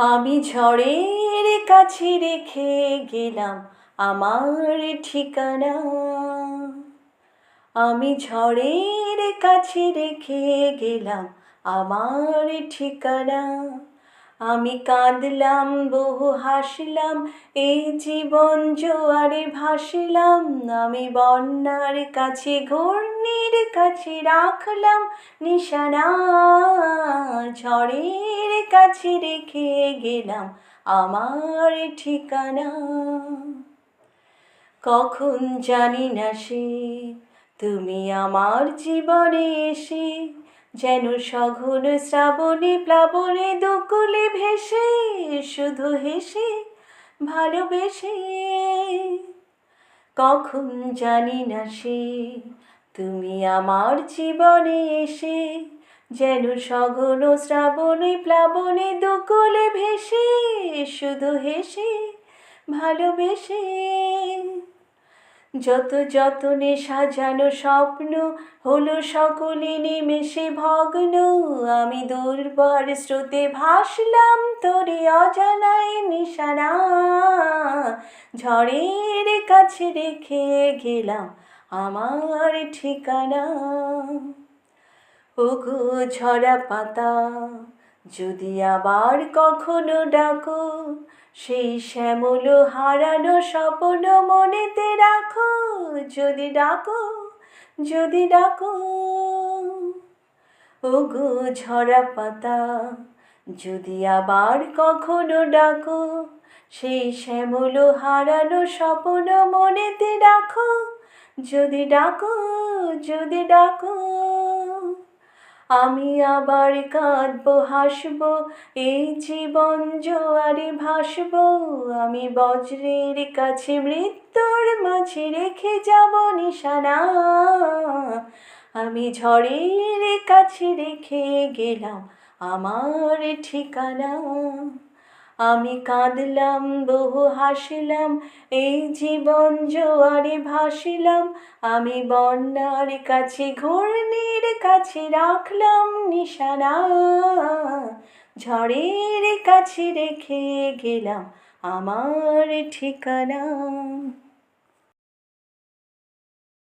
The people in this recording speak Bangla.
আমি ঝড়ের কাছে রেখে গেলাম আমার ঠিকানা। আমি ঝড়ের কাছে রেখে গেলাম আমার ঠিকানা। আমি কাঁদলাম, বহু হাসলাম এই জীবন জোয়ারে ভাসলাম। আমি বন্যার কাছে, ঘূর্ণির কাছে রাখলাম নিশানা। ঝড়ের কাছে রেখে গেলাম আমার ঠিকানা। কখন জানি না সে, তুমি আমার জীবনে এসে যেন সঘন শ্রাবণে প্লাবনে দুকুলে ভেসে শুধু হেসে ভালোবেসে। কখন জানি না সে, তুমি আমার জীবনে এসে যেন সঘন শ্রাবণে প্লাবনে দুকুলে ভেসে, শুধু হেসে ভালোবেসে। যত যতনে সাজানো স্বপ্ন হলো সকলে নিমেষে ভগ্ন। আমি দুর্বার স্রোতে ভাসলাম তোরে অজানায় নিশানা। ঝড়ের কাছে রেখে গেলাম আমার ঠিকানা। ওগো ঝরা পাতা, যদি আবার কখনো ডাকো, সেই শ্যামল হারানো স্বপ্ন মনেতে রাখো। যদি ডাকো যদি ডাকো। ওগো ঝরা পাতা, যদি আবার কখনো ডাকো, সেই শ্যামল হারানো স্বপ্ন মনেতে রাখো। যদি ডাকো যদি ডাকো। আমি আবার কাঁদব, হাসব, এই জীবন জোয়ারে ভাসব। আমি বজ্রের কাছে মৃত্যুর মাঝে রেখে যাব নিশানা। আমি ঝড়ের কাছে রেখে গেলাম আমার ঠিকানা। আমি কাঁদলাম, বহু হাসিলাম, এই জীবন জোয়ারে ভাসিলাম। আমি বন্যার কাছে, ঘূর্ণির কাছে রাখলাম নিশানা। ঝড়ের কাছে রেখে গেলাম আমার ঠিকানা।